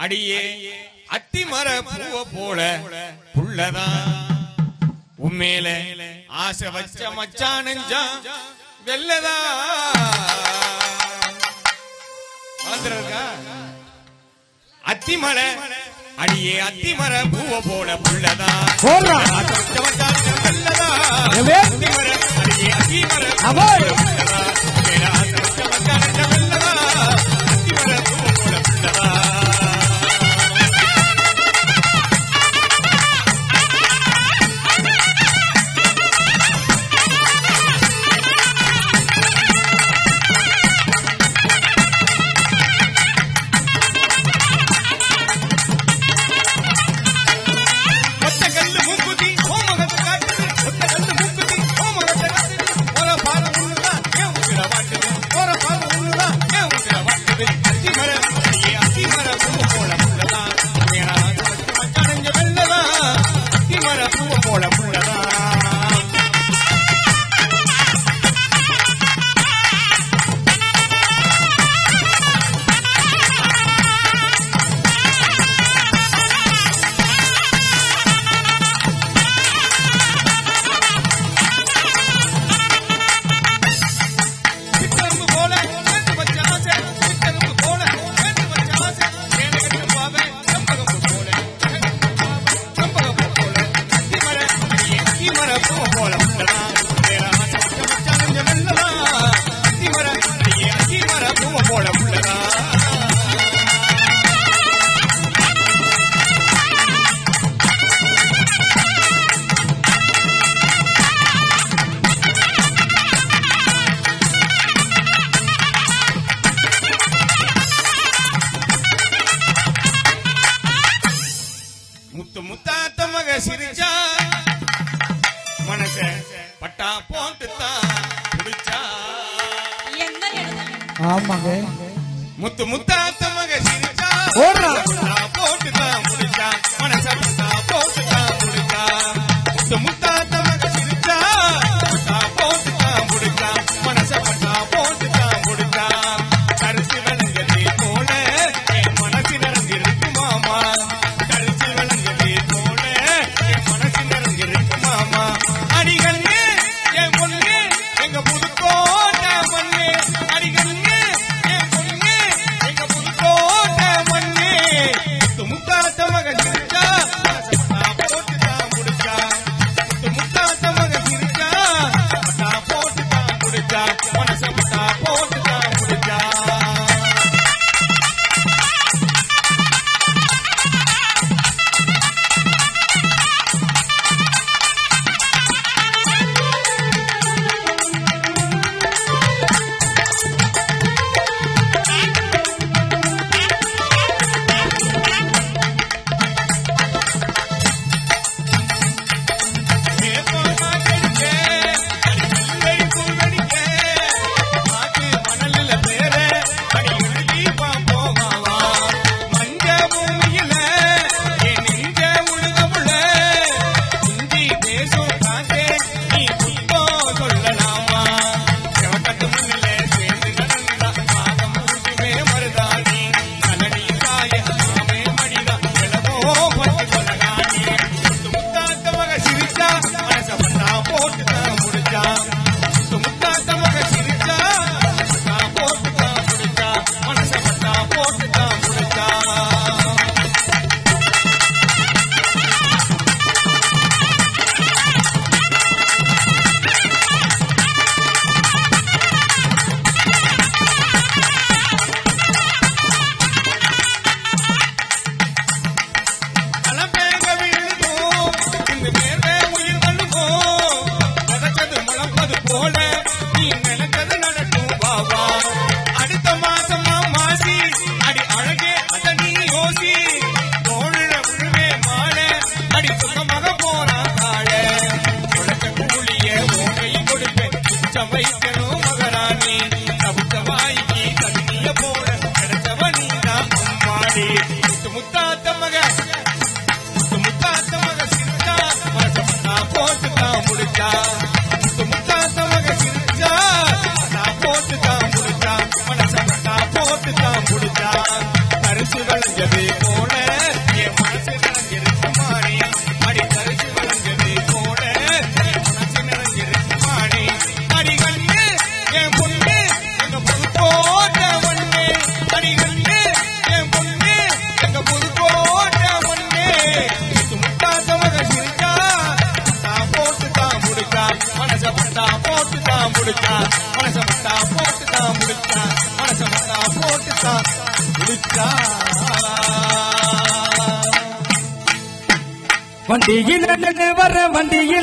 அடியே அத்திமர பூவ போல புள்ளதான் உண்மையில ஆசை வச்ச மச்சா நெஞ்சா வெள்ளதா. வளர்ந்துருக்கா அத்திமலை அடியே அத்திமர பூவ போல புள்ளதா. வெள்ளதா. அத்திமர அடியே அத்திமர பட்டா போட்டு குடிச்சா ஆமாங்க. முத்து முத்தாத்த மக சிரிச்சா. எங்க புதுக்கோ போல நீ நினைச்சது நடக்கும் பாவா. அடுத்த மாசமா மாசி அடி அழகே அத நீ யோசி. தோழ உழுவே மால அடி சுகமாக போனா கால உலக கூலிய ஓகை கொடுப்பேன். உச்ச மகராணி. தவித்த வாய்க்கு தண்ணிய போல கிடைச்சவ நீ தான் முத்தாடி முத்தா முடிச்சான் மனச பட்டா போட்டுதான் முடிச்சான் வண்டியில் வர வண்டியில்